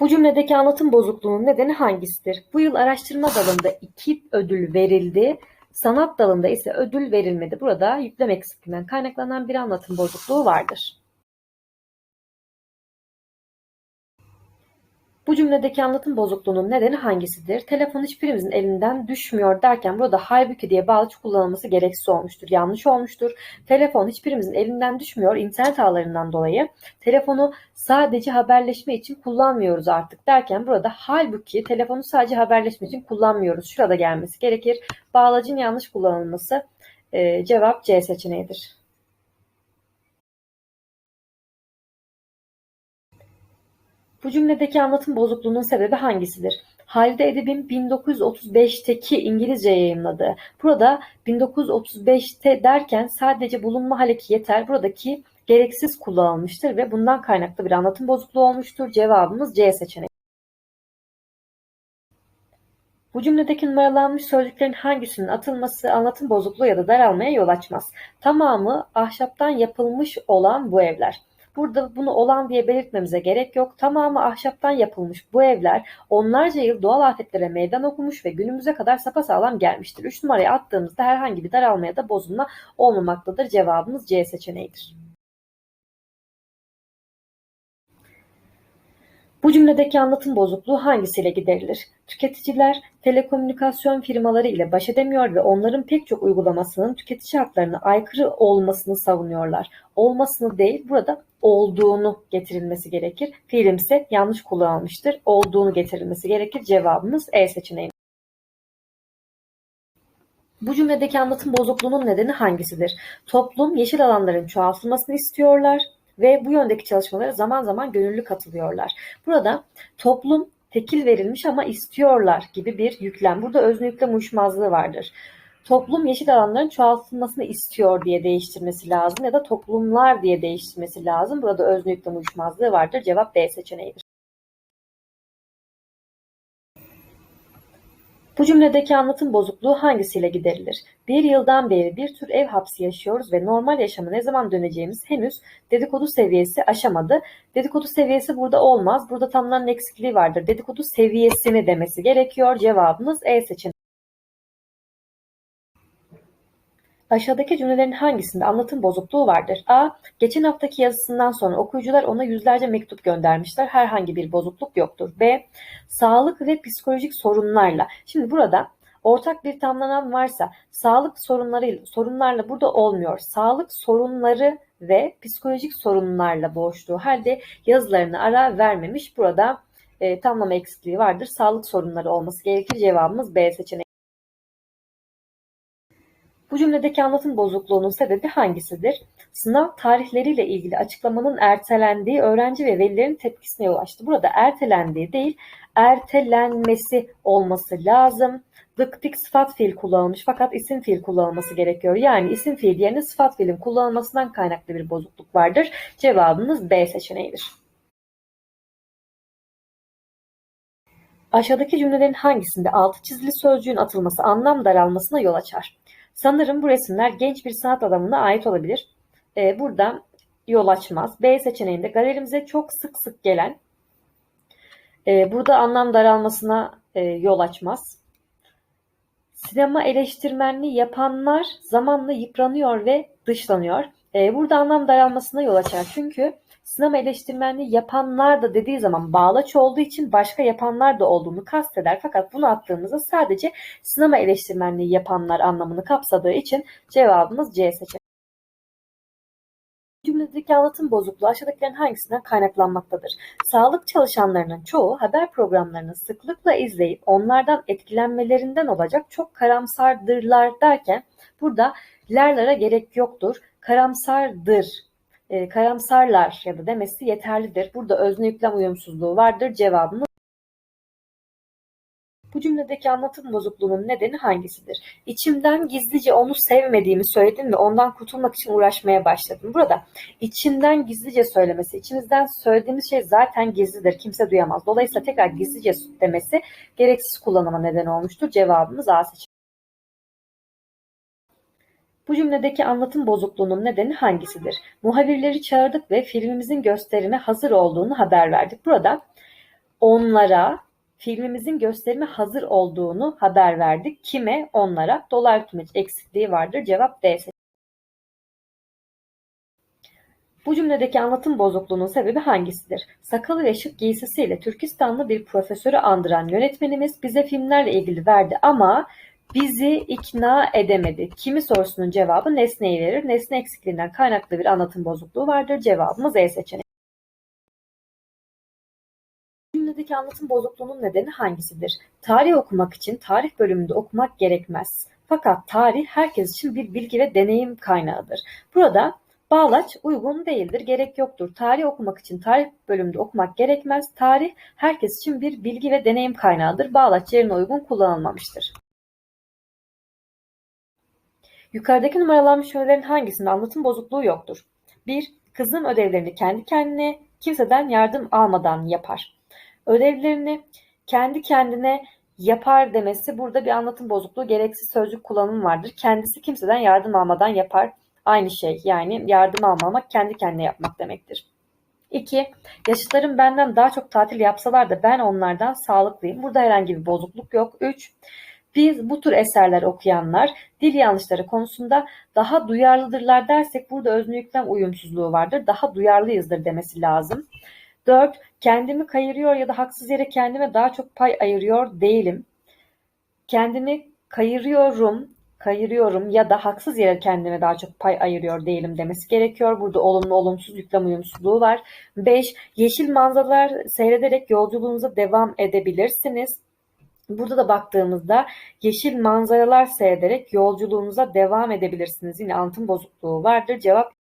Bu cümledeki anlatım bozukluğunun nedeni hangisidir? Bu yıl araştırma dalında iki ödül verildi. Sanat dalında ise ödül verilmedi. Burada yüklem eksikliğinden kaynaklanan bir anlatım bozukluğu vardır. Bu cümledeki anlatım bozukluğunun nedeni hangisidir? Telefon hiçbirimizin elinden düşmüyor derken burada halbuki diye bağlaç kullanılması gereksiz olmuştur. Yanlış olmuştur. Telefon hiçbirimizin elinden düşmüyor internet ağlarından dolayı. Telefonu sadece haberleşme için kullanmıyoruz artık derken burada halbuki telefonu sadece haberleşme için kullanmıyoruz. Şurada gelmesi gerekir. Bağlacın yanlış kullanılması e, cevap C seçeneğidir. Bu cümledeki anlatım bozukluğunun sebebi hangisidir? Halide Edip'in 1935'teki İngilizce yayımladığı. Burada 1935'te derken sadece bulunma haleki yeter. Buradaki gereksiz kullanılmıştır ve bundan kaynaklı bir anlatım bozukluğu olmuştur. Cevabımız C seçeneği. Bu cümledeki numaralanmış sözcüklerin hangisinin atılması anlatım bozukluğu ya da daralmaya yol açmaz. Tamamı ahşaptan yapılmış olan bu evler. Burada bunu olan diye belirtmemize gerek yok. Tamamı ahşaptan yapılmış bu evler onlarca yıl doğal afetlere meydan okumuş ve günümüze kadar sapasağlam gelmiştir. 3 numaraya attığımızda herhangi bir daralma ya da bozulma olmamaktadır. Cevabımız C seçeneğidir. Bu cümledeki anlatım bozukluğu hangisiyle giderilir? Tüketiciler telekomünikasyon firmaları ile baş edemiyor ve onların pek çok uygulamasının tüketici haklarına aykırı olmasını savunuyorlar. Olmasını değil, burada olduğunu getirilmesi gerekir. Fiilimse yanlış kullanılmıştır. Olduğunu getirilmesi gerekir. Cevabımız E seçeneği. Bu cümledeki anlatım bozukluğunun nedeni hangisidir? Toplum yeşil alanların çoğaltılmasını istiyorlar ve bu yöndeki çalışmalara zaman zaman gönüllü katılıyorlar. Burada toplum tekil verilmiş ama istiyorlar gibi bir yüklem. Burada özne yüklem uyuşmazlığı vardır. Toplum yeşil alanların çoğaltılmasını istiyor diye değiştirmesi lazım ya da toplumlar diye değiştirmesi lazım. Burada özne yüklem uyuşmazlığı vardır. Cevap B seçeneğidir. Bu cümledeki anlatım bozukluğu hangisiyle giderilir? Bir yıldan beri bir tür ev hapsi yaşıyoruz ve normal yaşama ne zaman döneceğimiz henüz dedikodu seviyesi aşamadı. Dedikodu seviyesi burada olmaz. Burada tanımların eksikliği vardır. Dedikodu seviyesini demesi gerekiyor. Cevabımız E seçeneği. Aşağıdaki cümlelerin hangisinde anlatım bozukluğu vardır? A. Geçen haftaki yazısından sonra okuyucular ona yüzlerce mektup göndermişler. Herhangi bir bozukluk yoktur. B. Sağlık ve psikolojik sorunlarla. Şimdi burada ortak bir tamlanan varsa sağlık sorunları sorunlarla burada olmuyor. Sağlık sorunları ve psikolojik sorunlarla boğuştuğu halde yazılarını ara vermemiş. Burada e, tamlama eksikliği vardır. Sağlık sorunları olması gerekir. Cevabımız B seçeneği. Bu cümledeki anlatım bozukluğunun sebebi hangisidir? Sınav tarihleriyle ilgili açıklamanın ertelendiği öğrenci ve velilerin tepkisine yol açtı. Burada ertelendiği değil, ertelenmesi olması lazım. Dıktik sıfat fiil kullanılmış fakat isim fiil kullanılması gerekiyor. Yani isim fiil yerine sıfat fiilin kullanılmasından kaynaklı bir bozukluk vardır. Cevabımız B seçeneğidir. Aşağıdaki cümlelerin hangisinde altı çizili sözcüğün atılması anlam daralmasına yol açar? Sanırım bu resimler genç bir sanat adamına ait olabilir. Ee, burada yol açmaz. B seçeneğinde galerimize çok sık sık gelen e, burada anlam daralmasına e, yol açmaz. Sinema eleştirmenliği yapanlar zamanla yıpranıyor ve dışlanıyor. E, burada anlam daralmasına yol açar. Çünkü sinema eleştirmenliği yapanlar da dediği zaman bağlaç olduğu için başka yapanlar da olduğunu kasteder. Fakat bunu attığımızda sadece sinema eleştirmenliği yapanlar anlamını kapsadığı için cevabımız C seçeneği. Cümledeki anlatım bozukluğu aşağıdakilerin hangisinden kaynaklanmaktadır? Sağlık çalışanlarının çoğu haber programlarını sıklıkla izleyip onlardan etkilenmelerinden olacak çok karamsardırlar derken burada lerlere gerek yoktur. Karamsardır e, karamsarlar ya da demesi yeterlidir. Burada özne yüklem uyumsuzluğu vardır. Cevabımız bu cümledeki anlatım bozukluğunun nedeni hangisidir? İçimden gizlice onu sevmediğimi söyledim ve ondan kurtulmak için uğraşmaya başladım. Burada içimden gizlice söylemesi, içimizden söylediğimiz şey zaten gizlidir. Kimse duyamaz. Dolayısıyla tekrar gizlice demesi gereksiz kullanıma neden olmuştur. Cevabımız A seçeneği. Bu cümledeki anlatım bozukluğunun nedeni hangisidir? Muhabirleri çağırdık ve filmimizin gösterime hazır olduğunu haber verdik. Burada onlara filmimizin gösterime hazır olduğunu haber verdik. Kime? Onlara. Dolaylı tümleç eksikliği vardır. Cevap D. Bu cümledeki anlatım bozukluğunun sebebi hangisidir? Sakalı ve şık giysisiyle Türkistanlı bir profesörü andıran yönetmenimiz bize filmlerle ilgili verdi ama bizi ikna edemedi. Kimi sorusunun cevabı nesneyi verir. Nesne eksikliğinden kaynaklı bir anlatım bozukluğu vardır. Cevabımız E seçeneği. Cümledeki anlatım bozukluğunun nedeni hangisidir? Tarih okumak için tarih bölümünde okumak gerekmez. Fakat tarih herkes için bir bilgi ve deneyim kaynağıdır. Burada bağlaç uygun değildir, gerek yoktur. Tarih okumak için tarih bölümünde okumak gerekmez. Tarih herkes için bir bilgi ve deneyim kaynağıdır. Bağlaç yerine uygun kullanılmamıştır. Yukarıdaki numaralanmış öğelerin hangisinde anlatım bozukluğu yoktur? 1. Kızım ödevlerini kendi kendine, kimseden yardım almadan yapar. Ödevlerini kendi kendine yapar demesi burada bir anlatım bozukluğu, gereksiz sözcük kullanımı vardır. Kendisi kimseden yardım almadan yapar. Aynı şey yani yardım almamak kendi kendine yapmak demektir. 2. Yaşıtlarım benden daha çok tatil yapsalar da ben onlardan sağlıklıyım. Burada herhangi bir bozukluk yok. 3. Biz bu tür eserler okuyanlar dil yanlışları konusunda daha duyarlıdırlar dersek burada özne yüklem uyumsuzluğu vardır. Daha duyarlıyızdır demesi lazım. 4. Kendimi kayırıyor ya da haksız yere kendime daha çok pay ayırıyor değilim. Kendimi kayırıyorum, kayırıyorum ya da haksız yere kendime daha çok pay ayırıyor değilim demesi gerekiyor. Burada olumlu olumsuz yüklem uyumsuzluğu var. 5. Yeşil manzaralar seyrederek yolculuğunuza devam edebilirsiniz. Burada da baktığımızda yeşil manzaralar seyrederek yolculuğunuza devam edebilirsiniz. Yine anlatım bozukluğu vardır. Cevap